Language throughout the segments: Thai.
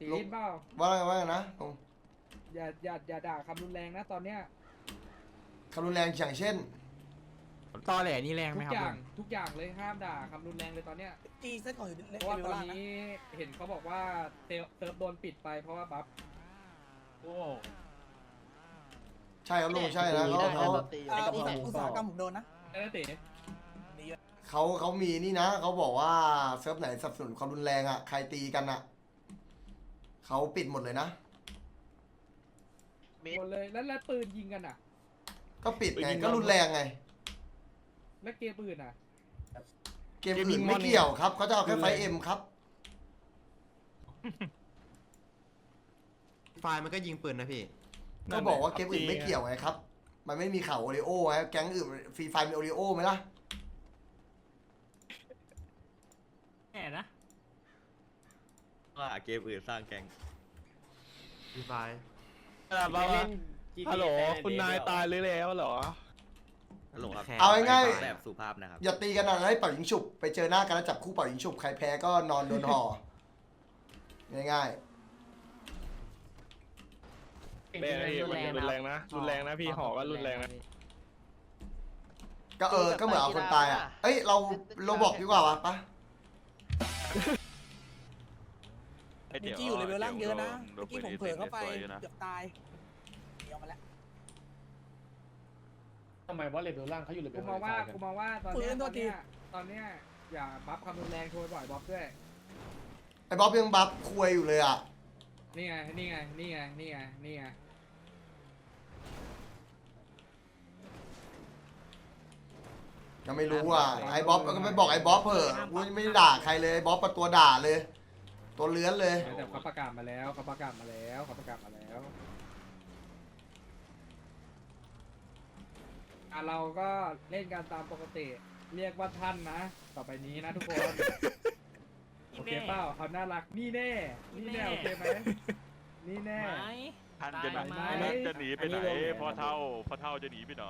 ตีได้ยินเปล่าว่าไงว่าไงนะตรงอย่าอย่าอย่าด่าคำรุนแรงนะตอนเนี้ยคำรุนแรงอย่างเช่น ตอแหลนี่แรงไหทุมกครับอย่างลุงทุกอย่างเลยห้ามด่าคำรุนแรงเลยตอนเนี้ยจีเซตของอยู่ในเพราะว่าเลตเวอนลล่างนะนี้เห็นเขาบอกว่าเซิร์ฟเซิร์ฟโดนปิดไปเพราะว่าบัฟใช่ครับลุงใช่นะเขาเขาเอ่ออุตสาหอุตสาหกรรมผมโดนนะได้นะเต๋ดีเยอะเขาเขามีนี่นะเขาบอกว่าเซิร์ฟไหนสนับสนุนความรุนแรงอะใครตีกันอะ เขาปิดหมดเลยนะ หมดเลยแล้วแล้วปืนยิงกันอะ ก็ปิดไง ก็รุนแรงไง แล้วเกมปืนอะ เกมอื่นไม่เกี่ยวครับเขาจะเอาแค่ไฟเอ็มครับ ไฟล์มันก็ยิงปืนนะพี่ ก็บอกว่าเกมอื่นไม่เกี่ยวไงครับ มันไม่มีข่าวโอริโอ้ไงแก๊งอื่นฟรีไฟมีโอริโอไหมล่ะแน่นะ ว่าเกมอื่นสร้างแก๊งฟรีไฟล์ไม่เล่นฮัลโหลคุณนายตายหรือแล้วเหรอฮัลโหลครับเอาง่ายแบบสุภาพนะครับๆอย่าตีกันนะให้เป่ายิงฉุบไปเจอหน้ากันแล้วจับคู่เป่ายิงฉุบใครแพ้ก็นอนโดนห่อ ง่ายแรงพี่มันรุนแรงนะรุนแรงนะพี่หอก็รุนแรงนะ ๆ ก็เออก็เหมือนเอาคนตายอะ เอ้ยเราเราบอกดีกว่าวะปะ มีจีอยู่เลเวลล่างเยอะนะเมื่อกี้ผมเผลอเข้าไปเกือบตายเดี๋ยวมาแล้วทำไมว่าเลเวลล่างเขาอยู่เลเวกูลมองว่ากูมองว่าตอนเนี้ยปืนตตัอวนทีเนี้ยตอนเนี้ยอย่าบัฟคำรุนแรงโทรบ่อยบัฟด้วยไอ้บ๊อบยังบัฟควยอยู่เลยอะนี่ไงนี่ไงนี่ไงนี่ไงนี่ไงยังไม่รู้อะไอ้บ๊อบก็ไม่บอกไอ้บ๊อบเถอะกูไม่ได้ด่าใครเลยไอ้บ๊อบเป็นตัวด่าเลย ตัวเลื้อนเลย แต่เขาประกาศมาแล้วเขาประกาศมาแล้วเขาประกาศมาแล้วอะเราก็เล่นกันตามปกติ เรียกว่าท่านนะ ต่อไปนี้นะทุกคน โอเคเปล่าเขาน่ารักนี่แน่ นี่แน่โอเคไหมนี่แน่ ไหมท่านจะหนีตายไหมจะหนีไปไหนพ่อเท่าพ่อเท่าจะหนีไปไหน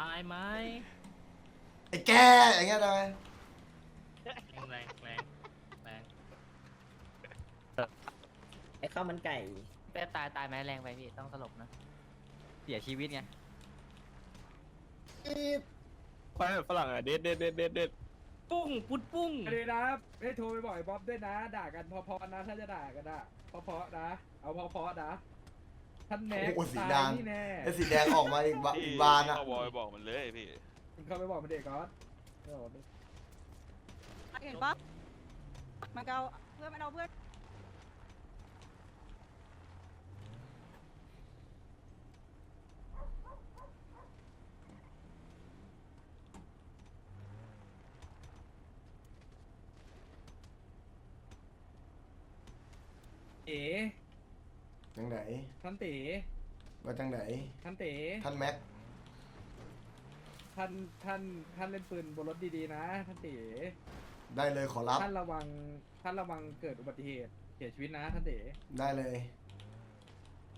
ตายไหมไอ้แกอย่างเงี้ยได้ไหมแรงแรงแรง ไอ้ ข้าวมันไก่แป๊ตายตายไหมแรงไปพี่ต้องสลบนะ เสียชีวิตไงไปฝรั่งอะเด็ดเด็ดเด็ดเด็ดเด็ดปุ้งปุ้นปุ้งเดี๋ยวนะให้โทรไปบอกไอ้บ๊อบด้วยนะ ด่ากันเพอๆนะ ถ้าจะด่ากันอะเพอๆนะ เอาเพอๆนะ ท่านแน็กโอ้โหสีตายแดงนี่แน่ไอ้สีแดงออกมาอีกบาอีกบานอะพ่อบอยบอกมันเลยพี่คุณเข้าไปบอกมันเด็กก่อนเออ เห็นปะมันก็เอาเพื่อนมันเอาเพื่อน เอ๋จังไหนท่านเต๋ว่าจังไหนท่านเต๋ท่านแม็กท่านท่านท่านเล่นปืนบนรถดีๆนะ ท่านเต๋ได้เลยขอรับท่านระวังท่านระวังเกิดอุบัติเหตุเสียชีวิตนะท่านเต๋ได้เลย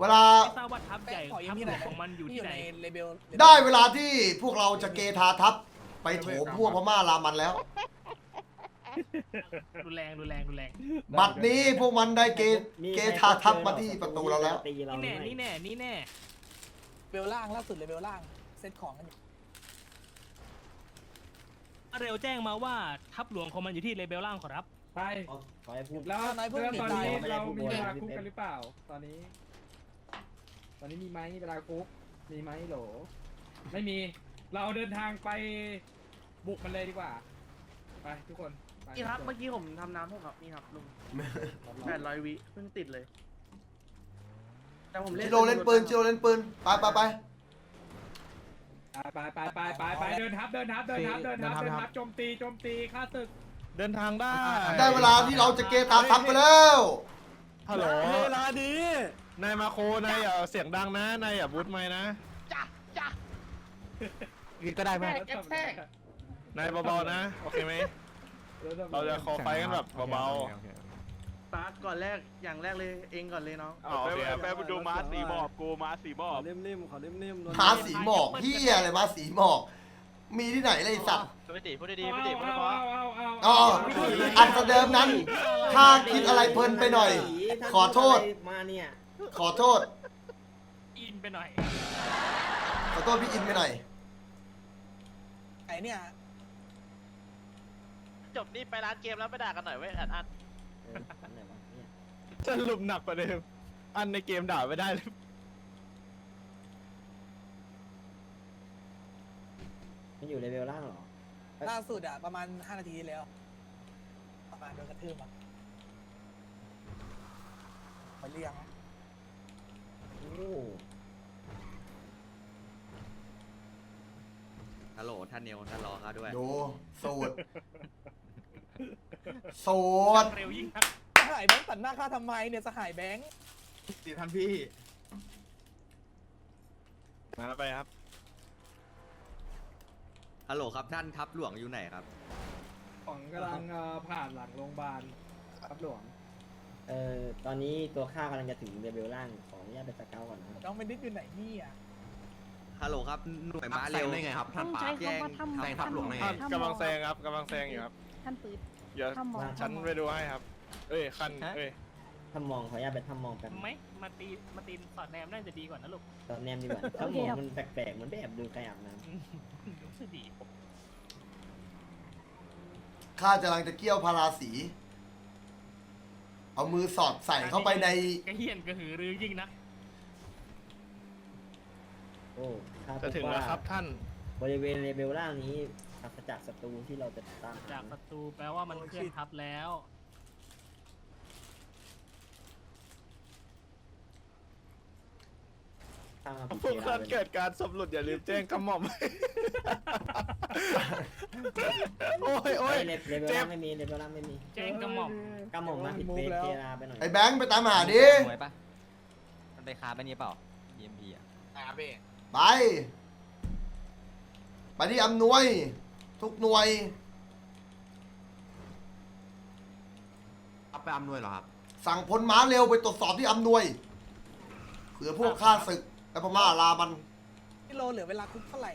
เวลาไม่ทราบว่าทัพใหญ่ขอยืทัมพที่หไหลนวงของมันอยู่ที่ไหนในเลเวลได้เวลาที่พวกเราจะเกทาทัพไปโถมพวกพม่ารามันแล้ว รุนแรงรุนแรงรุนแรงบัดนี้พวกมันได้เกเกทาทัพมาที่ประตูเราแล้วนี่แน่นี่แน่นี่แน่เลเวลล่างล่าสุดเลเวลล่างเซตของกันอยู่เร็วแจ้งมาว่าทัพหลวงของมันอยู่ที่เลเบลล่างขอรับ ไปขอให้พูดแล้วนายเพิ่งแล้วติดตอนตายนี้ไม่ได้เราพูดมีเวลาบ่อยคุกกันหรือเปล่า ตอนนี้ ตอนนี้มีไหมเวลาคุก มีไหมโหล ไม่มี เราเดินทางไปบุกมันเลยดีกว่า ไปทุกคนไป นี่ครับทุกเมื่อกี้ผมทำน้ำให้ครับนี่ครับลุงแปดร้อยวิเพิ่งติดเลย แต่ผมเล่นจิโร่เล่นปืนจิโร่เล่นปืนไปไปไปไปไปไปไปไปเดินทับเดินทับเดินทับเดินทับเดินทับโจมตีโจมตีฆ่าศึกเดินทางได้ได้เวลาที่เราจะเกทาทัพไปแล้วฮัลโหลเวลาดีนายมาโคนายอย่าเสียงดังนะนายอย่าบูทไม่นะก็ได้ไหมนายเบาๆนะ โอเคไหม เราจะคอไฟกันแบบเบาปาร์คก่อนแรกอย่างแรกเลยเองก่อนเลยน้องๆอ๋อโอแป๊บเคครับแป๊บดูม้าสีหมอบกูม้าสีหมอบนิ่มๆขอนิ่มๆหาสีหมอกพี่อะไรมาสีหมอก มีที่ไหนเลยไอ้สัตว์ไม่ติพูดดีเอาไม่ติพูดเอาเพราะเอาเอาเอาอ๋ออันเดิมนั้นข้าคิดอะไรเพลินไปหน่อย ขอโทษ มาเนี่ย ขอโทษ อินไปหน่อย ขอโทษพี่อินไปหน่อย ไอ้เนี่ย จบนี่ไปร้านเกมแล้วไปด่ากันหน่อยเว้ยอันอันสรุปหนักกว่าเดิม อันในเกมด่าไม่ได้เลย มันอยู่เลเวลล่างเหรอ ล่าสุดอะประมาณ 5 นาทีที่แล้ว ประมาณโดนกระทืบอะไปเรียงฮัลโหลท่านเนียวท่านรอเขาด้วย ดูสูตร สูตรเร็วยิ่งนักสหายแบงค์ตัดหน้าข้าทำไมเนี่ยสหายแบงค์สิท่านพี่ มาไปครับ ฮัลโหลครับท่านทัพหลวงอยู่ไหนครับ ของกำลังเอ่อผ่านหลังโรงพยาบาลครับหลวง เอ่อตอนนี้ตัวข้ากำลังจะถึงเลเวลล่างขออนุญาตไปสเกลก่อนนะครับ น้องเบนดิสอยู่ไหนเนี่ยฮัลโหลครับหน่วยม้าแซเร็งวได้ไงครับท่านต้องป๋าใช้แจ้งคำว่าทำแซงทับหลวงได้ไงท่านกำลังแซงครับกำลังแซงอยู่ครับ ท่านปืนเดี๋ยวทำหมอฉันไปดูให้ครับ เอ้ยคันเอ้ยทำมองขออนุญาตไปทำมองกันไหมมาตีมาตีสอดแนมน่าจะดีกว่านะลูกตอนแนมดีกว่าถ้ามองมันแปลกๆเหมือนไปแอบดูใครอาบน้รู้สึกดีข้ากำลังจะเกี่ยวพาราสี เอามือสอดใส่เข้าไปใน กระเฮียนกระหือรือยิ่งนักำโอ้ข้าพจะบถึงว่าแล้วครับท่านบริเวณเลเวลล่างนี้ ปราศจากศัตรูที่เราจะตามหจากประตูแปลว่ามันเคลื่อนทับแล้วข้ามาพวกท่านเกิดการสำรวจอย่าลืมแจ้งกระหม่อม โอ้ยโอ้ยเลเวลเจ็บ ล่างไม่มีเลเวลล่างไม่มีแจ้งกระหม่อมกำหม่อมมาผิดเฟสเจราไปหน่อยไอ้แบงค์ไปตามหาดิหน่วยปะมันไปคาไปนี่เปล่า EMP อะ ไป ไปที่อำนวย ทุกหน่วย เอาไปอำนวยเหรอครับ สั่งพลม้าเร็วไปตรวจสอบที่อำนวยเผื่อพวกข้าศึกและพม่าลามันกิโลเหลือเวลาคุกเท่าไหร่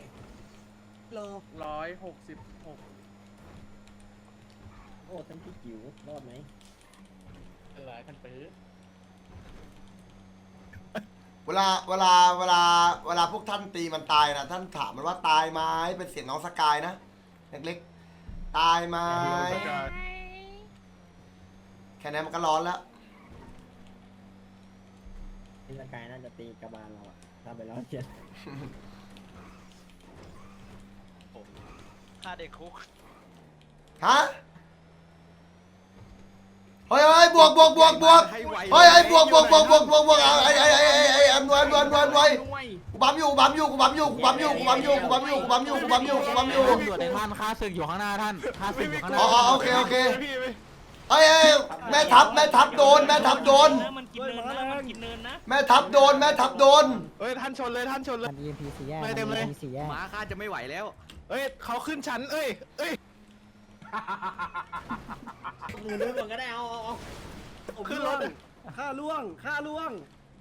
กิโลร้อยหกสิบหกโอ้ท่านพี่จิ๋วรอดไหมอะไรท่านปื้อเวลาเวลาเวลาเวลาพวกท่านตีมันตายนะท่านถามมันว่าตายไหมเป็นเสียงน้องสกายนะ เล็กๆ ตายไหมสกายแค่นั้นมันก็ร้อนแล้วพี่สกายน่าจะตีกระบาลเราอะถ้าไปแล้วเชียค่าเด็กคุกฮะเฮ้ยเฮ้ยบวกบวกบวกบวกให้ไวเฮ้ยเฮ้ยบวกบวกบวกบวกบวกบวกเอาไอ้ไอ้ไอ้ไอ้ไอ้อำนวยอำนวยอำนวยอำนวย กูบัมอยู่กูบัมอยู่กูบัมอยู่กูบัมอยู่กูบัมอยู่กูบัมอยู่กูบัมอยู่กูบัมอยู่กูบัมอยู่ตำรวจในท่านข้าศึกอยู่ข้างหน้าท่านข้าศึกอยู่ข้างหอ๋น้าออ๋อโอเคโอเคพี่ไปเฮ้ยเฮ้ยแม่ทัพแม่ทัพโดนแม่ทัพโดนนะมันกินเนินนะมันกินเนินนะแม่ทัพโดนแม่ทัพโดนเอ้ยท่านชนเลยท่านชนเลย มัน EMP สี่แยกไม่เต็มเลย สี่แยกม้าข้าจะไม่ไหวแล้ว เอ้ยเขาขึ้นชั้นเอ้ยเอ้ยมือด้วยมันก็ได้เอาเอาเอาขึ้นรถค่าล่วงค่าล่วง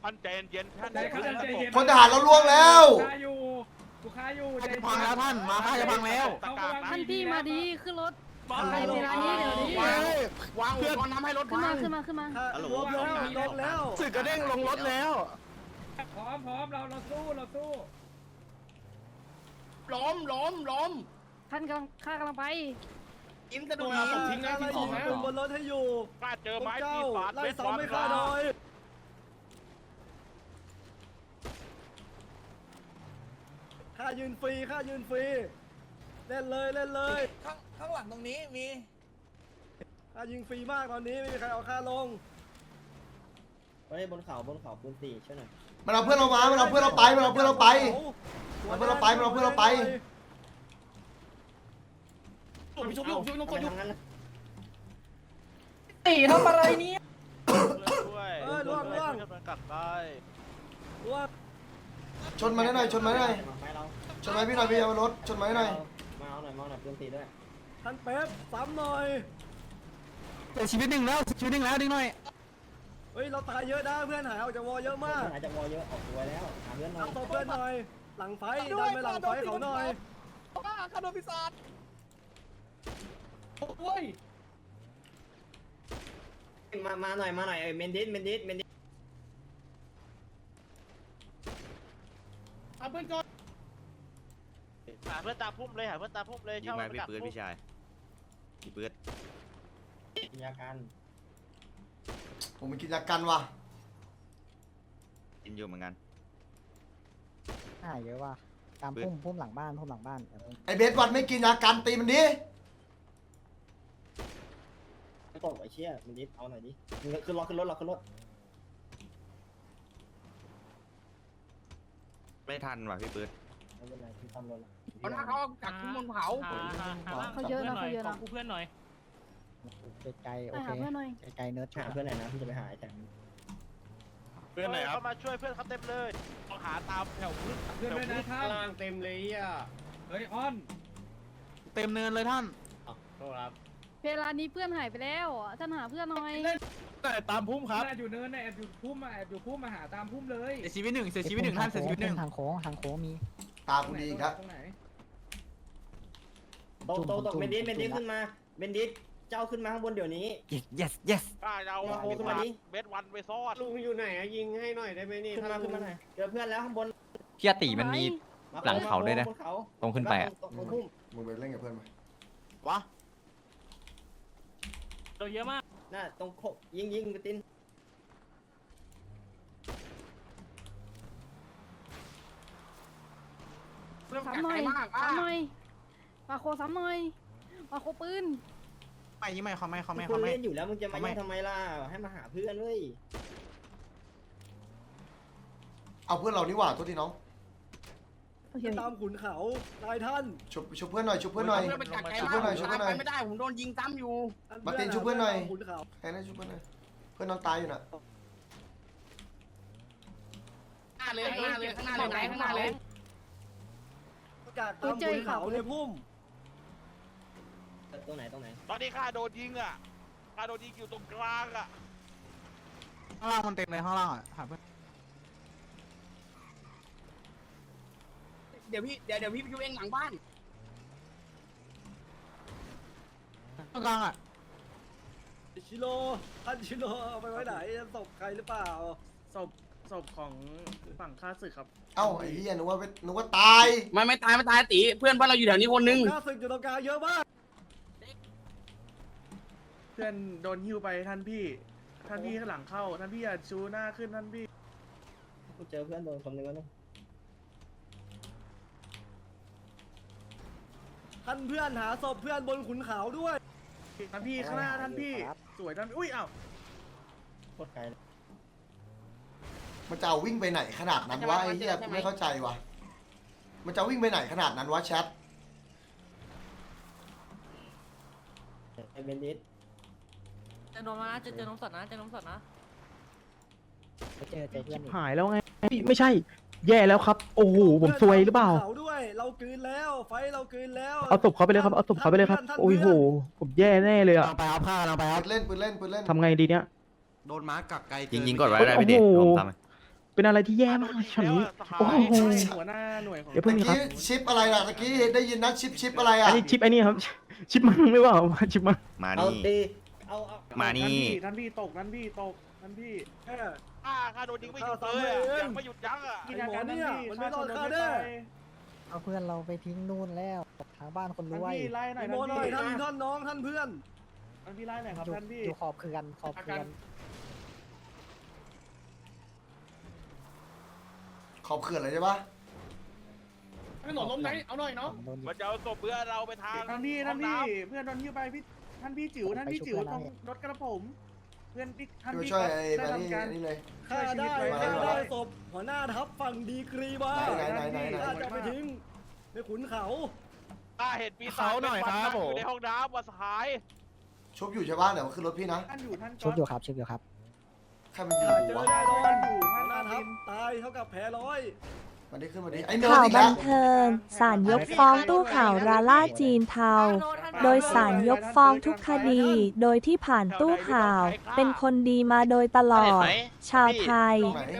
ท่านใจเย็นๆท่านใจเย็นใจเย็นพลทหารเราล่วงแล้วกูฆ่าอยู่กูฆ่าอยู่ข้าจะพังแล้วท่านมาข้าจะพังแล้วเขากำลังท่านพี่มาดีขึ้นรถบอสไปเวลานี้เดี๋ยวนี้วางวางอุปกรณ์ทำให้รถขึ้นพัมางขึ้นมาขึ้นมาฮัลโหลสึกกระเด้งลงรถแล้ว พร้อมพร้อมเราเราสู้เราสู้ล้มล้มล้มท่านกำลังข้ากำลังไปกินสะดุดทิ้งนะทิ้งของนะบนรถให้อยู่ข้าเจอไม้ปีศาจเวทวันข้าค่ายื นฟรีค่ายืนฟรี เล่นเลยเล่นเลยข้างข้างหลังตรงนี้มี ค่ายิงฟรีมากตอนนี้ไม่มีใครเอาค่าลง เฮ้ยบนเขาบนเขาปืนสี่ช่วยหน่อยมันเอาเพื่อนเรามา มันเอาเพื่อนเราไป มันเอาเพื่อนเราไป มันเอาเพื่อนเราไปมันเอาเพื่อนเราไป ชุบชุบชุบชุบชุบตีทำอะไรเนี่ยด้วยเอ้ยล่วงล่วงมันกักได้ว่าชนมาหน่อยชนมาหน่อย ไปเราชนมาพี่หน่อยพี่เอารถชนมาหน่อยมาเอาหน่อยมาเอาหน่อยปืนสี่ด้วยท่านเป๊ปซ้ำหน่อย เสียชีวิตหนึ่งแล้วชีวิตหนึ่งแล้วดึงหน่อยเฮ้ยเราตายเยอะนะเพื่อนหายออกจากวอเยอะมากอาจจะวอเยอะออกตัวแล้วหาเพื่อนหน่อยทำตัวเพื่อนหน่อย หลังไฟดันไปหลังไฟเขาหน่อยบ้าข้าโดนพิศาจโอ้ยมามาหน่อยมาหน่อยเมนดิสเมนดิสเมนดิสเอาเพื่อนก่อน หาเพื่อนตามพุ่มเลยหาเพื่อนตามพุ่มเลยยิงไหมพี่ปื๊ดพี่ชายพี่ปื๊ดยาการผมมีกิจการว่ะกินอยู่เหมือนกันอ่าเยอะว่ะตามพุ่มพุ่มหลังบ้านพุ่มหลังบ้านไอเบสวันไม่กินยากันตีมันดิตกไอ้เชี่ยเมนดิสเอาหน่อยดิขึ้นรถขึ้นรถเราขึ้นรถไม่ทันว่ะพี่ปื๊ดไม่เป็นไรพี่ทำรถ มันเขากักทุ่มบนเผาเขาเยอะนะเขาเยอะนะเพื่อนหน่อยไกลๆโอไปเคหาเพื่อนหน่อย ไกลๆเนิร์ดหาเพื่อนไหนนะพี่จะไปหาไอ้แจมเพื่อนไหนครับเข้ามาช่วยเพื่อนเขาเต็มเลยต้องหาตามแถวพื้นเพื่อนด้วยนะครับล่างเต็มเลยอะเฮ้ยออนเต็มเนินเลยท่าน โทษครับเวลานี้เพื่อนหายไปแล้วท่านหาเพื่อนหน่อยแต่ตามพุ่มครับแอบอยู่เนินน่ะแอบอยู่พุ่มมาแอบอยู่พุ่มมาหาตามพุ่มเลยเสียชีวิตหนึ่งเสียชีวิตหนึ่งท่านเสียชีวิตหนึ่งทางโค้งทางโค้งมีตากูดีอีกแล้วตรงไหน ตกตกตกเมนดิสเมนดิสขึ้นมาเมนดิสเจ้าขึ้นมาข้างบนเดี๋ยวนี้ yes yes ป้าเอาโอ้ขึ้นมาดิเบสวันไปซ่อนลุงอยู่ไหนยิงให้หน่อยได้ไหมนี่ขึ้นมาขึ้นมาหน่อยเจอเพื่อนแล้วข้างบนพี่ติมันมี หลังเขาด้วยนะ ตรงขึ้นไปอะตรงพุ่มมึงไปเล่นกับเพื่อนไปวะตัวเยอะมากน่ะตรงโคยิงยิงกระตินซ้ำหน่อยซ้ำหน่อย มาโคซ้ำหน่อยมาโคปืน ไม่ยี่ไม่เขาไม่เขาไม่คเขานไม่ เล่นอยู่แล้วมึงจะมาเขาไม่ยิงทำไมล่ะให้มาหาเพื่อนเว้ยเอาเพื่อนเรานี่หว่าโทษทีน้องโอเคตามขุนเขานายท่านชุบชุบเพื่อนหน่อยชุบเพื่อนหน่อย เพื่อนเป็นกักไกลชุบมาเพื่อนหน่อยชุบเพื่อนหน่อยไปไม่ได้ผมโดนยิงซ้ำอยู่ มาร์ตินช่วยเพื่อนหน่อย ตามขุนเขาใครนะชุบเพื่อนหน่อยเพื่อนน้องตายอยู่น่ะหน้าเลยข้างหน้าเลยข้างหน้าเลยไหนข้างหน้าเลย ประกาศตามขุนเขาในพุ่ม ตรงไหนตรงไหนตอนนี้ข้าโดนยิงอะข้าโดนยิงอยู่ตรงกลางอะข้างล่างมันเต็มเลยข้างล่างอะหาเพื่อนเดี๋ยวพี่เดี๋ยวเดี๋ยวพี่ไปช่วยเองหลังบ้านข้างกลางอะชิโร่ท่านชิโร่เอาไปไว้ไหนศพใครหรือเปล่าศพศพของฝั่งข้าศึกครับเอ้าไอ้เหี้ยนึกว่าเป็นนึกว่าตาย ไม่ไม่ตายไม่ตายตีเพื่อนบ้านเราอยู่แถวนี้คนนึงข้าศึกอยู่ตรงกลางเยอะมาก เพื่อนโดนหิ้วไปท่านพี่ ท่านพี่ข้างหลังเข้า ท่านพี่อย่าชูหน้าขึ้นท่านพี่กูเจอเพื่อนโดนคนนึงแล้วนึงท่านเพื่อนหาศพเพื่อนบนขุนเขาด้วย ท่านพี่ข้างหน้าท่านพี่ สวยท่านพี่อุ้ยอ้าวโคตรไกลเลยมันจะเอาวิ่งไปไหนขนาดนั้นวะไอ้เหี้ยกูไม่เข้าใจวะมันจะวิ่งไปไหนขนาดนั้นวะแชทไอเบนดิส เจอนมแล้วนะเจอเจอนมสดนะเจอนมสดนะเจอเจอเพื่อนอีกหายแล้วไงไม่ใช่ แย่แล้วครับ โอ้โหผมซวยหรือเปล่าเขาด้วยเรากลืนแล้ว ไฟเรากลืนแล้วเอาศพเขาไปเลยครับเอาศพเขาไปเลยครับ โอ้ยโห ผมแย่แน่เลยอะเราไปเอาผ้าเราไปเอาปืนเล่นปืนเล่นปืนเล่นทำไงดีเนี่ยโดนม้ากักไกลยิงยิงกดไว้ได้พี่ดิโอ้โหผมทำเป็นอะไรที่แย่มากฉันนี้โอ้โหหัวหน้าหน่วยของเดี๋ยวเมื่เพิ่องครับกี้ชิปอะไรล่ะเมื่อกี้ได้ยินนะชิปชิปอะไรอัอะนนี้ชิปไอ้นี่ครับ ชิปมังไม่ว่าชิปมังมาเอานี่ตี เอาเอามานี่ท่านพี่ตกท่านพี่ตกท่านพี่แค่ข้าข้าโดนยิงไม่หยุดเลยอะยังไม่หยุดยั้งอะไอ้หมอเนี่ยมันไม่รอดข้าแน่ เอาเพื่อนเราไปทิ้งนู่นแล้วทางบ้านคนรท่านวยพี่ไล่หน่อยไอ้โมหน่อยท่านท่านน้องท่านเพื่อนท่านพี่ไล่หน่อยครับอยู่ท่านพี่ อยู่ขอบเขื่อนขอบเขื่อน ขอบเขื่อนเลยใช่ปะไม่หนอนล้มไหนเอาหน่อยเนาะโดนยิมันงจะเอาศพเพื่อนเราไปทางท่านพี่ห้ท่าอนงพี่น้ำเพื่อนโดนหิ้วไปพี่ ท่านพี่จิ๋วท่านพี่จิ๋วตรงรถกระผม เพื่อนพี่ท่านไปพี่ช่วยก็ไอ้ได้มานี่ทำการนี่เลยข้าได้ช่วยชีวิตไว้ข้าได้ศพหัวหน้าทัพฝั่งดีกรีมาไหนไหนไหนไหนข้าจะไปทิ้งในขุนเขาข้าเห็นปีศาเขาจหน่อยเป็นครับฟันนั่งผม อยู่ในห้องน้ำว่าสหาย ชุบอยู่ใช่ปะเดี๋ยวขึ้นรถพี่นะท่านอยู่ท่านชุบอยู่ครับชุบอยู่ครับ ใครมันยิงข้ากูเจอวะแน่นอนอยู่หัท่าวนหน้าอาทัทิพนตายเท่ากับแพ้ร้อย มาดิขึ้นมาดิไอ้เนิร์ดข่าวอีกบัแล้วนเทิงศาลยกฟ้องตู้ข่าวราล่าจีนเทา โดยศาลยกฟ้องทุกคดี โดยที่ผ่านตู้ข่าว เป็นคนดีมาโดยตลอด ชาวไทย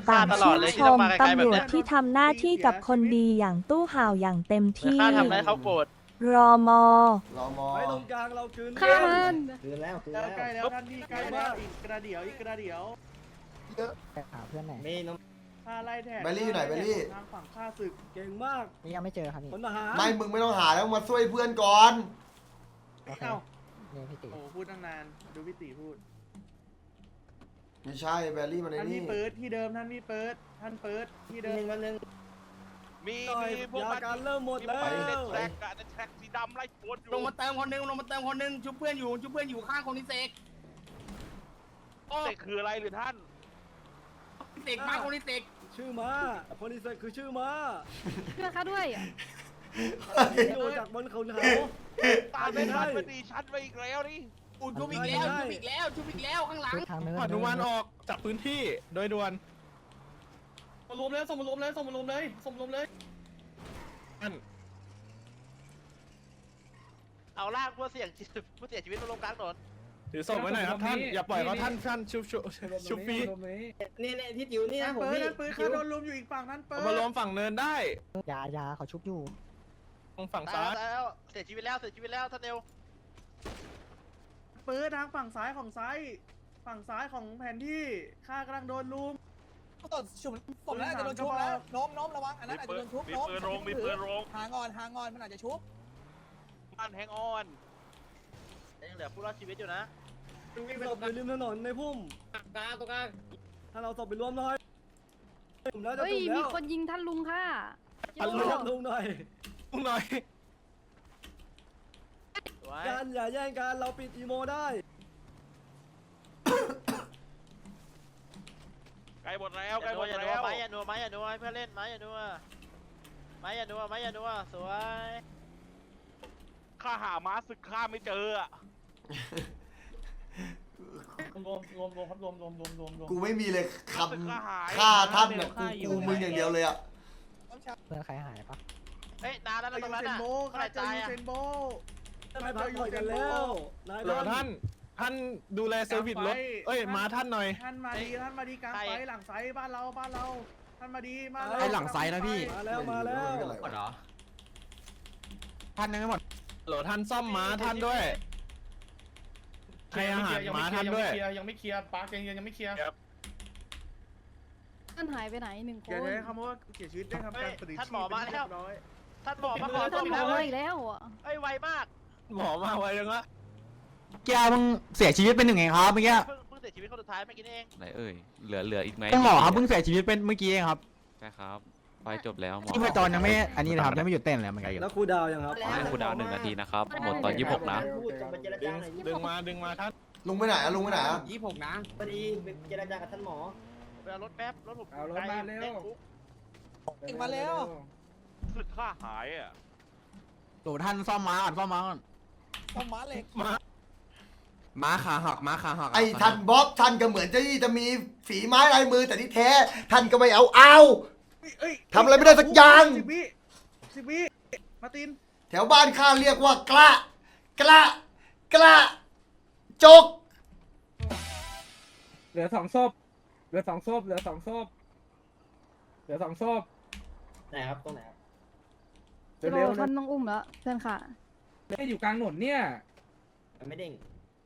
ต่างชื่นชมตำรวจที่ทำหน้าที่กับคนดีอย่างตู้ห่าวอย่างเต็มที่ข้าทำอะไรเขาโกรธ รอมอ รอมอไว้ตรงกลางเราคืนฆ่ามันคืนแล้วคืนแล้วแล้วใกล้แล้วท่านพี่ใกล้แล้วอีกกระเดี่ยวอีกกระเดี่ยวหาเพื่อนไหนมีน้ ข้าไล่แทนแบลลี่อยู่ไหนแบลลี่ ทางฝั่งข้าศึกำเก่งมากนี่ยังไม่เจอครับนี่ คนมาหาไม่มึงไม่ต้องหาแล้วมาช่วยเพื่อนก่อน โอเค เอ้านี่พี่ตีโอ้พูดตั้งนานดูพี่ตีพูด ไม่ใช่แบลลี่มันในท่านนี่พี่เปิดที่เดิมท่านพี่เปิดท่านเปิดที่เดิหมนึ่งวันหนึ่งมีหน่อยมีพวกยามันการเริ่มหมดมีแล้วมันเล่นแทร็กอะแทร็กสีดำไล่ปวนอยู่ลงมาเติมคนหนึงลงมาเติมคนหนึงชุบเพื่อนอยู่ชุบเพื่อนอยู่ข้างคนที่เสกเด็กคืออะไรหรือท่านเสกมาคนที่เสก ชื่อมาคนที่เสกคือชื่อมาเพื่อนข้าด้วยโดนจากบนเขาเขาตามไม่ทันมันดีชัดไปอีกแล้วนี่อุดชุบอีกแล้วชุบอีกแล้วชุบอีกแล้วข้างหลังชุดทางเนินอนุวันออกจากพื้นที่โดยด่วนมารวมเลยส่งมารวมเลยส่งมารวมเลยส่งมารวมเลยท่านเอาลากผู้เสี่ยงผู้เสียชีวิตมาลงกลางถนน ถือศพไว้หน่อยครับท่าน อย่าปล่อยเขาท่านท่านชุบชุบชุบฟรีนี่นี่ที่จิ๋วนี่ท่านะนผมเปิดพี่ท่านเปิดจิ๋ข้าวโดนลุมอยู่อีกฝั่งท่านเปิเอาดมารวมฝั่งเนินได้ยายาเขาชุบอยู่ตรงฝั่งตายซ้ายแล้วเสียชีวิตแล้วเสียชีวิตแล้วท่านเอวเปิดทางฝั่งซ้ายของซ้าย ฝั่งซ้ายของแผนที่ข้ากำลังโดนลุมตดชุบผมแล้วอาจจะโดนชุบแล้วโน้มโน้มระวังอันนั้นอาจจะโดนชุบมีโน้มปืนโรงมีปืนโรงหางอนหางอนมันอาจจะชุบบ้านแฮงออนยังเหลือผู้รอดชีวิตอยู่นะมี ศพอยู่ริมถนนในพุ่ม กลางตรงกลางถ้าเราศพไปรวมหน่อยจุ่มแล้วจะเฮ้ยจุ่มมีแล้วคนยิงท่านลุงค่ะท่านลุลุงลุงหน่อยลุงหน่อยสวยการอย่าแย่งกันเราปิดอีโมได้ ใกล้หมดแล้วอย่าใกล้หนัมวดอย่านัแล้ววไม้อย่านัวไม้อย่านัวให้เพื่อนเล่นไม้อย่านัวไม้อย่านัวไม้อย่านัวสวยข้าหาม้าศึกข้าไม่เจออะ รวมรวมรวมครับรวมรวมรวมรวมรวมกูไม่มีเลยคำฆ่าท่านน่ะกูกูมึงอย่างเดียวเลยอะเพื่อนใครหายปะเฮ้ยนาแล้วตรงนั้นอะโบเมื่อไหข้าร่เจอตายอะเซนโบไม่พักผ่อนกันแล้วนายเหรอท่าน ท่านดูแลเซอร์วิสรถ เอ้ย มาท่านหน่อย ท่านมาดี ท่านมาดีกลางไฟหลังไซบ้านเรา บ้านเรา ท่านมาดีมาไอหลังไซนะพี่ มาแล้ว มาแล้วไม่เป็นไรวะท่านยังไม่หมดเหรอท่านซ่อมม้าท่านด้วย ให้อาหารม้าท่านด้วย ยังไม่เคลียร์ปาร์กยังยังไม่เคลียร์ท่านหายไปไหนหนึ่งคเดี๋ยวนได้คำว่าเสียชีวิตได้ทำการปฏิชีพท่านหมอมาแล้วเรียบร้อยท่านหมอมาขอท่านอีหมกอแล้วมาเว้ยอีกแล้วอะเอ้ยไวมากหมอมาไวยังวะแกมึงเสียชีวิตเป็นหนึ่งเองครับเมื่อกี้เพิ่งเพิ่งเสียชีวิตคนสุดท้ายเมื่อกี้นี่เองไหนเอ่ยเหลือเหลืออีกไหมต้องหมอครับเพิ่งเสียชีวิตเป็นเมื่อกี้เองครับ ใช่ครับ ไฟจบแล้วหมอที่พจรยังไม่อันนี้นะครับยังไม่หยุดเต้นเลยมันไงแล้วครูดาวยังครับให้ครูดาวหนึ่งนาทีนะครับ หมดตอนยี่สิบหกนะ ดึงดึงมาดึงมาท่านลุงไปไหนอะลุงไปไหนอะยี่หกนะพอดีเจรจากับท่านหมอไปเอารถแป๊บรถผมเอารถมาเร็วอีกมาแล้วศึกข้าหายอะโหลท่านซ่อมม้าก่อนซ่อมม้าก่อนซ่อมม้าเหล็กมาม้าขาหักม้าขาหักไอ้ท่านบ๊อบท่านก็เหมือนจะที่จะมีฝีไม้ลายมือแต่ที่แท้ ท่านก็ไม่เอาเอา ทำอะไรไม่ได้สักอย่าง สิบวิสิบวิมาตินแถวบ้านข้าเรียกว่ากระกระกระจก เหลือสองศพเหลือสองศพเหลือสองศพเหลือสองศพไหนครับตรงไหนครับเร็วท่านต้องอุ้มแล้วเพื่อนค่ะ ไม่อยู่กลางหนนเนี่ยไม่เด้ง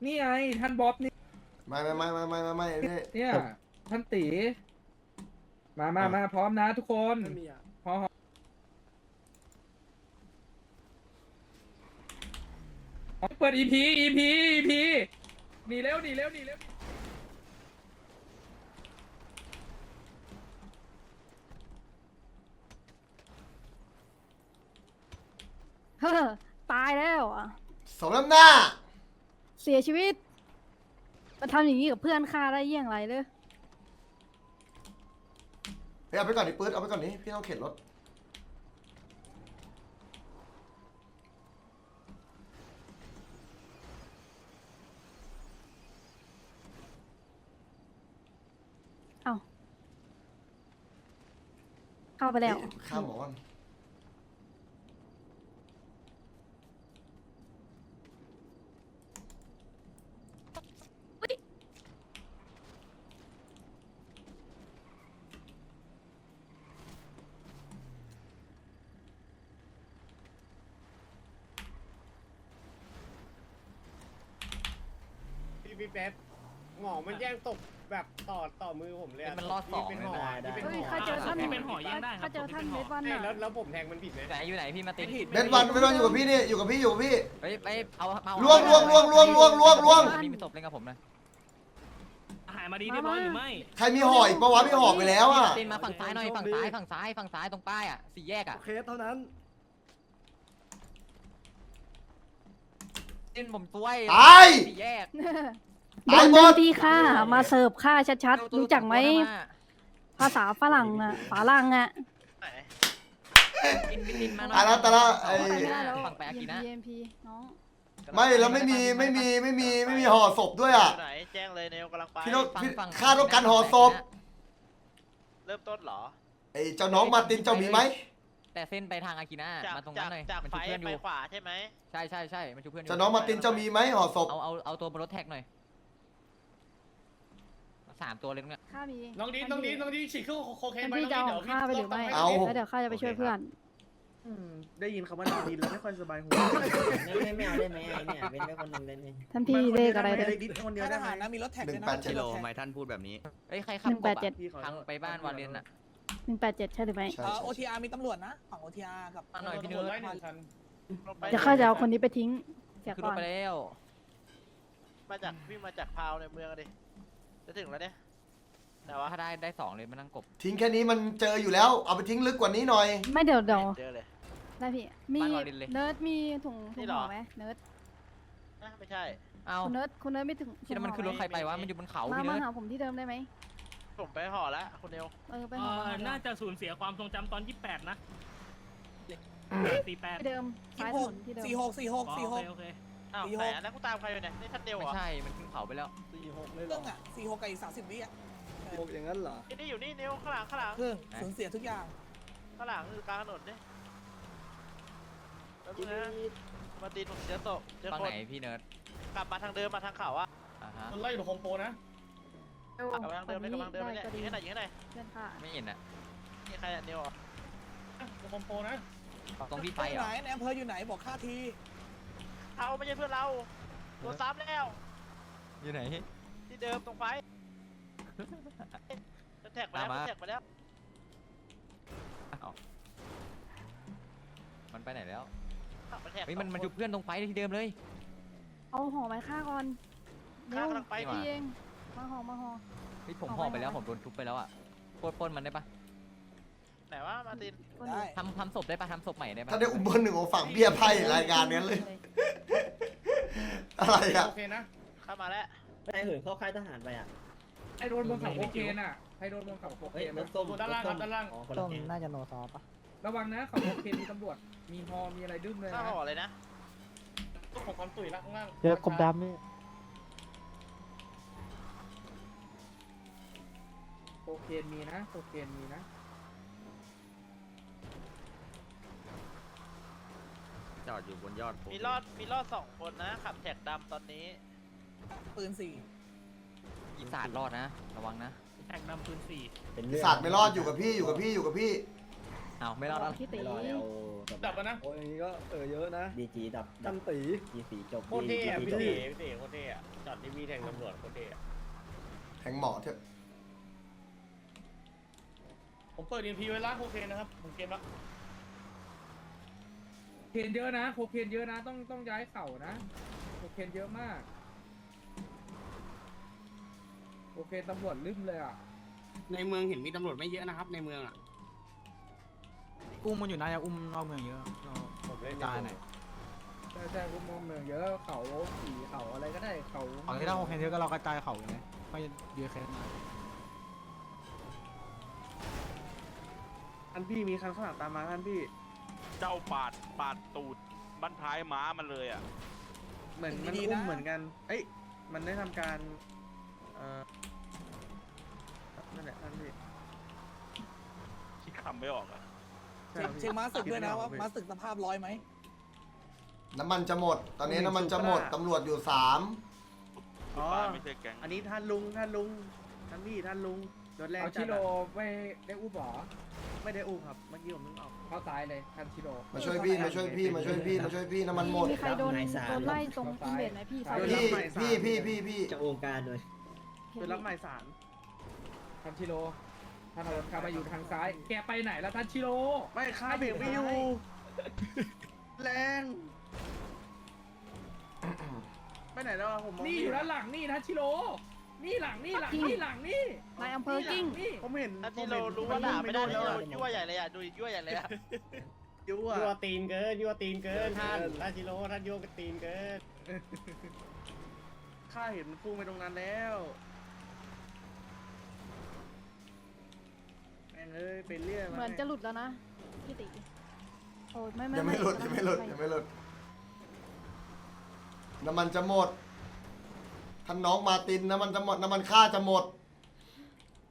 นี่ไงท่านบ๊อบนี่ไม่ไม่ไม่ไม่ไม่ไม่ไม่เนี่ยท่านตี มามามาพร้อมนะทุกคนไม่มีอะพร้อมเปิด EP EP EP หนีเร็วหนีเร็วหนีเร็วเฮ้อตายแล้วอะ สมน้ำหน้า เสียชีวิตมาทำอย่างนี้กับเพื่อนข้าได้เยี่ยงไรเลย เฮ้ยเอาไปก่อนดิปื๊ดเอาไปก่อนนี้พี่ต้องเข็นรถ เอ้าเข้าไปแล้วเฮ้ยข้ามหมอก่อน พี่เป๊ปหมอมันแย่งตกแบบต่อต่อมือผมเลยมันรอดสองเป็นหอเลยนะที่เป็นหเฮ้ยอข้าเจอท่านที่เป็นหอแยกได้ครับ ข้าเจอท่านเวทวันเอ้ยน่ะแล้วแล้วผมแทงมันผิดไหมไหนอยู่ไหนพี่มาตินเบนวันเบนวันอยู่กับพี่นี่อยู่กับพี่อยู่กับพี่ เฮ้ยไปเอาเอาล่วงล่วงล่วงล่วงล่วงล่วงล่วงนี่มีศพเล่นกับผมนะหายมาดีเรียบร้อยหรือไม่ใครมีห่ออีกปะวะพี่ห่อไปแล้วอะตินมาฝั่งซ้ายหน่อยฝั่งซ้ายฝั่งซ้ายฝั่งซ้ายตรงป้ายอะสี่แยกอะเคสเท่านั้นตินผมช่วยตายสี่แยก ตายหมดที่ข้ามาเสิร์ฟข้าชัดๆ รู้จักไหม ภาษาฝรั่งอะฝรั่งอะไหนตินตินมาหน่ตายแล้วตายแล้วไอ้ ไปไม่ได้แล้วฝั่งไปอากินะ EMP น้อง ไม่แล้วไม่มีไม่มีไม่มีไม่มีห่อศพด้วยอะอยู่ไหนแจ้งเลยเนวกำลังไปพี่โน้ต ฝั่งฝั่งค่าต้องการห่อศพ เริ่มต้นเหรอ ไอ้เจ้าน้องมาร์ตินเจ้ามีไหมแต่เส้นไปทางอากินะจากมาตรงจานั้กนหน่อยจากมันไฟชุบเพื่อนอไปยู่ขวาใช่ไหมใช่ใช่ใช่มันชุบเพื่อนอยู่เจ้าน้องมาร์ตินเจ้ามีไหมห่อศพเอาเอาเอาตัวบนรถแท็กหน่อย สามตัวเลยตรงเนี้ยข้ามีน้องดีน้องดีน้องดีฉีกเข้าโคเคนท่านไปพี่น้จะองเอาดีของข้าไปหรือไม่เอา แล้วเดี๋ยวข้าจะไปช่วยเพื่อนได้ยินคำว่าน้องดีแล้วไม่ค่อยสบายหัวไม่ไม่เอาได้ไหมเนี่ยเป็นแค่คนหนึ่งได้ไหมท่านพี่เลขอะไรเลเลยยดิคนเดียวค่ายทได้ไหมหารนะมีรถแท็กหนึ่ด้วยงนะแปดเจ็ดมีรถทำแท็กไมท่านพูดแบบนี้ เอ้ยใครขับหนึ่งแปดเจ็ดพี่ขอโทษทางไปบ้านวาเลนอะหนึ่งแปดเจ็ดใช่หรือไม่ใช่ เอ่อใช่โอทีอาร์มีตำรวจนะฝั่งโอทีอาร์กับมาหน่อยพี่ตำรเนื้วจอไล่หนึ่งคันเดี๋ยวข้าจะเอาคนนี้ไปทิ้งเสียขึ้นก่รอถนไปแล้ว มาจากวิ่งมาจากพาวในเมืองอะดิ จะถึงแล้วเนี่ยไหนวะถ้าได้ได้สองเลยมานั่งกบทิ้งแค่นี้มันเจออยู่แล้ว เอาไปทิ้งลึกกว่านี้หน่อย ไม่เดี๋ยวเดี๋ยวเจอเลย ได้พี่ มีเนิร์ดมีถุงถุงห่อไหมเนิร์ดนะไม่ใช่ เอาคุณเนิร์ดคุณเนิร์ดไม่ถึงคิดว่ามันขึ้นรถใครไปวะ มันอยู่บนเขามาพี่มาเนื้อหาผมที่เดิมได้ไหมผมไปห่อแล้วคุณเนวเออไปหามาหาน่าจะสูญเสียความทรงจำตอน 28 นะสี่แปดที่เดิมยี่ซ้ายหถกนนที่เดิมสี่หกสี่หกสี่หกโอเคอ้าวสี่หไหนกอันนั้นกูตามใครอยู่เนี่ยนี่ท่านเดียวเหไม่รอใช่ มันขึ้นเขาไปแล้ว สี่หกเลยเครื่องอะสี่หกกับอีกสามสิบวิอะหกอย่างนั้นเหรอ ไอ้นี่อยู่นี่เนวข้างหลังข้างหลังเครื่องสูญเสียทุกอย่างข้างหลังคือกลางถนนเนี่ยแล้วนะมาตีนผมเจอโตะเจอฝั่งคไหนนพี่เนิร์ดกลับมาทางเดิมมาทางเขาอะอ่าฮะ มันไล่อยู่โฮมโปรนะ กลับมาทางเดิมได้กลับมาทางเดิมได้เนี่ยก็ยิดีงให้หน่อยยิงให้หน่อยเพื่อนค่ะ ไม่เห็นอะนี่ใครอะเนวเหรอโฮมโปรนะ ตรงที่ไปไฟเหรไหนอในอำเภออยู่ไหนบอกค่าที เอาไม่ใช่เพื่อนเราโดนซ้ำแล้ว อยู่ไหน ที่เดิมตรงไฟจะแท็กไปแล้วตามมา จะแท็กไปแล้วเอามันไปไหนแล้วขับมาแท็กเฮ้ยมันมันจุบเพื่อนตรงไฟที่เดิมเลย เอาห่อไม้ฆ่าก่อนเร็ข้าวกำลังไปนี่หว่า พี่เองมาห่อมาห่อ เฮ้ยผมเอาห่อไว้ไปแล้วเอาไว้ผมโดนทุบไปแล้วอะปล้นปล้นมันได้ปะไหนวะมาร์ตินได้ทำทำศพได้ปะทำศพใหม่ได้ปะถ้าได้อุ้มเบอร์หนึ่งของฝั่งเบี้ยไพ่รายงานนี้เลย อะไรอะ โอเคนะเข้ามาแล้วไปเหินเข้าค่ายทหารไปอะไอ้โดนบนเขาโคเคนอะใครโดนบนเขาโคเคนรอะถส้มด้านล่างครับด้านล่างอ๋อคนละแก๊งน่าจะโนซอปะระวังนะเขาโคเคนมีตำรวจมีฮอมีอะไรดึ้มเลยข้านะห่อเลยนะตู้ของความตุ๋ยละข้างล่างเจอกบดำนี่โคเคนมีนะโคเคนมีนะ จอดอยู่บนยอดผมมีรอดมีรอดสองคนนะ ขับแท็กดำตอนนี้ ปืนสี่อีสานรอดนะ ระวังนะแท็กนำปืนสี่เป็นปีเรื่องศาจไม่รอดอยู่กับพี่อยู่กับพี่อยู่กับพี่เอาไม่รอดแล้วพี่ตีไม่รอดแล้วดับแล้วนะโอ้ยอย่างนี้ก็เออเยอะนะดีจีดับดันตีจีสีจบโคตรเท่อะพี่จบตีพี่ตีโคตรเท่อะจอดที่มีแทงตำรวจโคตรเท่อะแทงหมอเถอะผมเปิดดีพีไว้ล่างโอเคนะครับผมเกมละโคเคนเยอะนะ โคเคนเยอะนะ ต้องต้องย้ายเข่านะ โคเคนเยอะมากโคเคนตำรวจลืมเลยอะ ในเมืองเห็นมีตำรวจไม่เยอะนะครับ ในเมืองอะอุ้มมันอยู่นะอย่าอุ้มนอกเมืองเยอะผมเล่นตายหน่อยใช่ใช่กุมองเมืองเยอะเขาขี่เขาอะไรก็ได้เขาฝั่งที่เราโอเคเยอะก็เรากระจายเขาอยู่นะไม่เยอะแค่นั้นท่านพี่มีคันข้างหลังตามมาท่านพี่ เจ้าปาดปาดตูดบั้นท้ายม้ามันเลยอะ เหมือนมันอุ้มเหมือนกัน เอ้ย มันได้ทำการ เอ่อนั่นแหละท่านพี่คิดคำไม่ออกอะ ใช่ครับพี่เช็คม้าศึกด้วยนะว่าม้าศึกสภาพร้อยไหมน้ำมันจะหมด ตอนนี้น้ำมันจะหมด ตำรวจอยู่สามอ๋อป้าไม่ใช่แก๊งอันนี้ท่านลุงท่านลุงท่านพี่ท่านลุงรถแรงเอาจัชิดโรอะไม่ได้อู้บอ ไม่ได้อุ้มครับ เมื่อกี้ผมเพิ่งออกเข้าซ้ายเลยทันชิโรมาช่วยพี่มาช่วยพี่มาช่วยพี่มาช่วยพี่น้ำมันหมดมีใครโดนโดนไล่ตรงอินเวดไหมพี่พี่พี่พี่พี่พี่จะองค์การเลยเป็นรับหมายสารทันชิโรท่านเอารถเข้ามาอยู่ทางซ้าย แกไปไหนแล้วทันชิโรไม่ค่าเบรกไม่อยู่แรงไปไหนแล้วอะผมมองนี่ไม่อยู่ด้านหลังนี่ทันชิโร นี่หลังนี่หลังนี่หลังนี่นายอำเภอกิ้ง นี่ผมเห็นถ้าผที่มเราห็นรู้ว่าด่าไม่ได้แล้แล้ววอะยั่วใหญ่เลยอะดูยั่วใหญ่เลยอะยั่วยั่วตีนเกินยั่วตีนเกินท่านท่านชิโร่ท่านยั่วกันตีนเกินข้าเห็นมันพุ่งไปตรงนั้นแล้วแม่งเอ้ยเป็นเรื่อยาเหมือนจะหลุดแล้วนะพี่ติโอ้ยไม่ไม่ยังไม่หลุดยังไม่หลุดยังไม่หลุดน้ำมันจะหมด ท่านน้องมาร์ตินน้ำมันจะหมดน้ำมันค่าจะหมด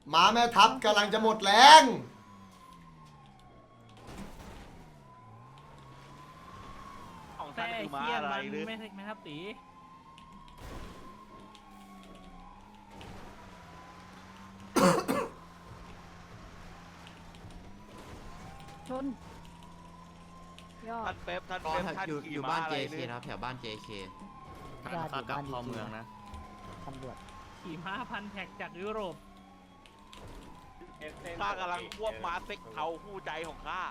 หมาแม่ทัพกำลังจะหมดแรงของท่านคือม้าอะไรหรือไม่ใช่ไหมครับตีชนยอท่าดนเป๊ปท่านเป๊ปท่านขี่ม้าอะไรหรือแถวบ้าน JK กับพอเมืองนะ ตำรวจขี่ม้าพันแท็กจากยุโรปข้ากำลังควบม้าเซ็กเทาคู่ใจของข้า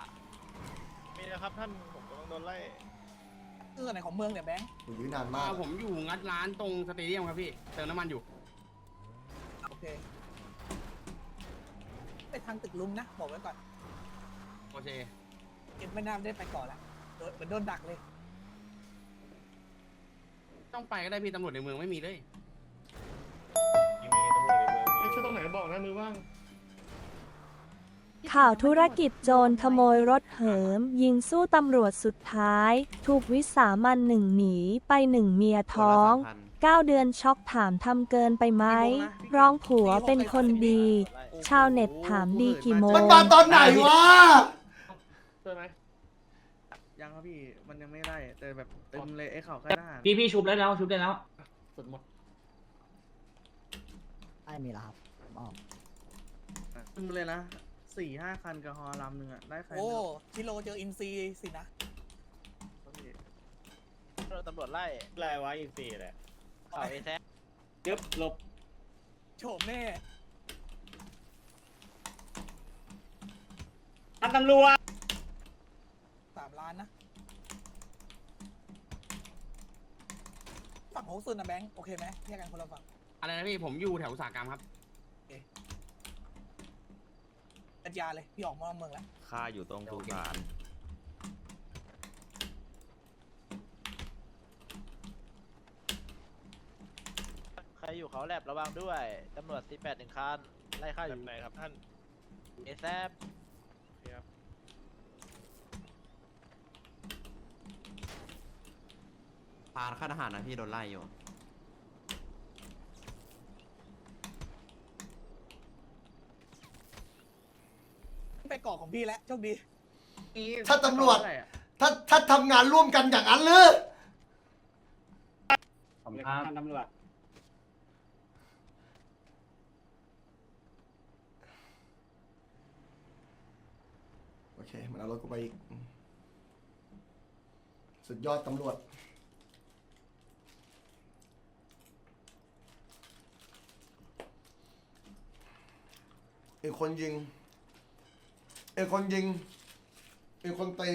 มีนะครับท่านผมกำลังโดนไล่เออไหนของเมืองเนี่ยแบงค์โอ้ยยืนนานมากผมอยู่งัดร้านตรงสเตเดียมครับพี่ เติมน้ำมันอยู่ โอเค ไปทางตึกลุงนะ บอกไว้ก่อน โอเคเอ็มไม่น่าได้ไปก่อนแล้วโดนเหมือนโดนดักเลย ต้องไปก็ได้พี่ตำรวจในเมืองไม่มีเลยไม่ ช่วยตรงไหนบอกนะมือว่างข่าวธุรกิจโจรขโมยรถเหิม ยิงสู้ตำรวจสุดท้าย ถูกวิสามันหนึ่งหนีไปหนึ่งเมียท้อง 9 เดือนช็อกถามทำเกินไปไหมร้องผัวเป็นคนดี ชาวเน็ตถามดีกี่โมมันงมาตอนไหนวะช่วยไหมยังครับพี่มันยังไม่ได้แต่แบบเต็มเลยไอ้เข่าข้าหน้าพี่พี่ชุบได้แล้วชุบได้แล้วสุดหมดไอ้มีแล้วครับ ออกเต็มเลยนะสี่ห้าคันกับฮอลำหนึ่งอะได้ใครโอ้ไม่รู้ชิโรเจออินซีสินะตำรวจไล่ไล่ไว้อินซีแหละข่าวเอแซยึบหลบโฉมแน่ท่านตำรวจสามล้านนะฝั่งโฮซุนนะแบงค์โอเคไหมแยกกันคนละฝั่งอะไรนะพี่ผมอยู่แถวอุตสาหกรรมครับ กัญญาเลยพี่ออกมาเมืองแล้วค่าอยู่ตรงสุสานใครอยู่เขาแลบระวังด้วย ตำรวจตีแปดหนึ่งคัน ไล่ข้าอแบยู่บไหนครับท่านเอแซบพานค่าทหารนะพี่โดนไล่อยู่ ไปเกาะของพี่แล้วโชคดี ถ้าตำรวจเท่าไหอะถ้าถ้าทำงานร่วมกันอย่างนั้นหรือผมครับท่านตำรวจโอเค มันเอารถกูไปอีก สุดยอดตำรวจเอกคนยิง ไอ้คนยิงไอ้คนเตะ